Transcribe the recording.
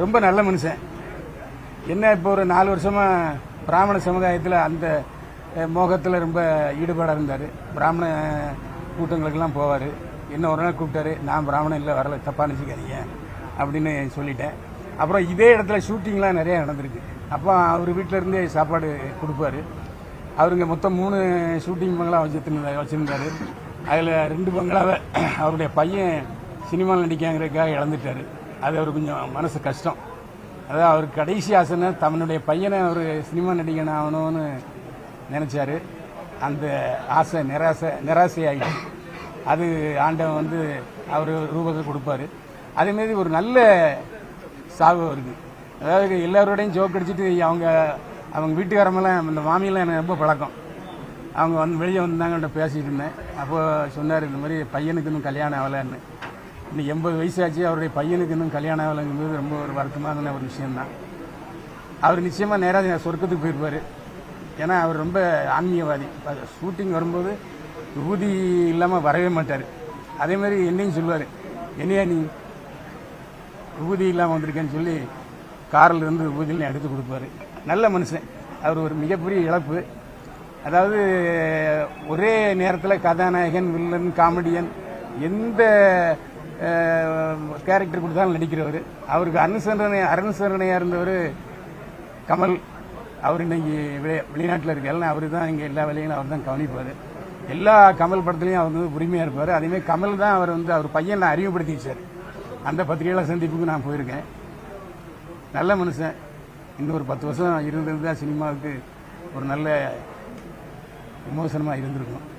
ரொம்ப நல்ல மனுஷன். என்ன இப்போ ஒரு நாலு வருஷமா பிராமண சமுதாயத்தில் அந்த மோகத்தில் ரொம்ப ஈடுபாடாக இருந்தார். பிராமண கூட்டங்களுக்கெல்லாம் போவார். என்ன ஒரு நாள் கூப்பிட்டாரு நான் பிராமணன் இல்லை வரல தப்பாக நினச்சிக்காதீங்க அப்படின்னு சொல்லிட்டேன். அப்புறம் இதே இடத்துல ஷூட்டிங்லாம் நிறையா நடந்திருக்கு. அப்போ அவர் வீட்டிலேருந்தே சாப்பாடு கொடுப்பாரு. அவருங்க மொத்தம் மூணு ஷூட்டிங் பங்களா வச்சுருந்தா வச்சுருந்தாரு. அதில் ரெண்டு பங்களாவை அவருடைய பையன் சினிமாவில் நடிக்காங்கிறதுக்காக இழந்துட்டாரு. அது அவர் கொஞ்சம் மனசு கஷ்டம். அதாவது அவர் கடைசி ஆசைன்னா தன்னுடைய பையனை அவர் சினிமா நடிகன் ஆகணும்னு நினைச்சாரு. அந்த ஆசை நிராசை நிராசை அது ஆண்டவன் வந்து அவர் ரூபத்தை கொடுப்பாரு. அதேமாரி ஒரு நல்ல சாவு அவருக்கு. அதாவது எல்லாரோடையும் ஜோக் அடிச்சுட்டு அவங்க அவங்க வீட்டுக்காரமெல்லாம் இந்த மாமியெல்லாம் எனக்கு ரொம்ப பழக்கம். அவங்க வந்து வெளியே வந்தாங்கள்ட்ட பேசிட்டு இருந்தேன். அப்போ சொன்னார் இந்த மாதிரி பையனுக்கு இன்னும் கல்யாணம் ஆகலைன்னு. இன்னும் எண்பது வயசாச்சு அவருடைய பையனுக்கு இன்னும் கல்யாணம் ஆகலைங்கிறது ரொம்ப ஒரு வருத்தமான ஒரு விஷயம்தான். அவர் நிச்சயமாக நேராக சொர்க்கத்துக்கு போயிருப்பார். ஏன்னா அவர் ரொம்ப ஆன்மீகவாதி. ஷூட்டிங் வரும்போது விபூதி இல்லாமல் வரவே மாட்டார். அதே மாதிரி என்னையும் சொல்லுவார் என்னையா நீ? விபூதி இல்லாமல் வந்திருக்கேன்னு சொல்லி காரில் இருந்து விபூதியில் எடுத்து கொடுப்பாரு. நல்ல மனுஷன். அவர் ஒரு மிகப்பெரிய இழப்பு. அதாவது ஒரே நேரத்தில் கதாநாயகன் வில்லன் காமெடியன் எந்த கேரக்டர் கொடுத்தாலும் நடிக்கிறவர். அவருக்கு அனுசரணை அனுசரணையாக இருந்தவர் கமல். அவர் இன்னைக்கு வெளி- வெளிநாட்டில் இருக்காரு அவர் தான் இங்கே எல்லா வேலைகளும் அவர் தான் கவனிப்பார். எல்லா கமல் படத்துலையும் அவர் வந்து உரிமையாக இருப்பார். அதேமாதிரி கமல் தான் அவர் வந்து அவர் பையனை அறிமுகப்படுத்தி வச்சார். அந்த பத்திரிகையாளர் சந்திப்புக்கு நான் போயிருக்கேன். நல்ல மனுஷன். இன்னும் ஒரு பத்து வருஷம் இருந்திருந்தா சினிமாவுக்கு ஒரு நல்ல விமோசனமாக இருந்திருக்கும்.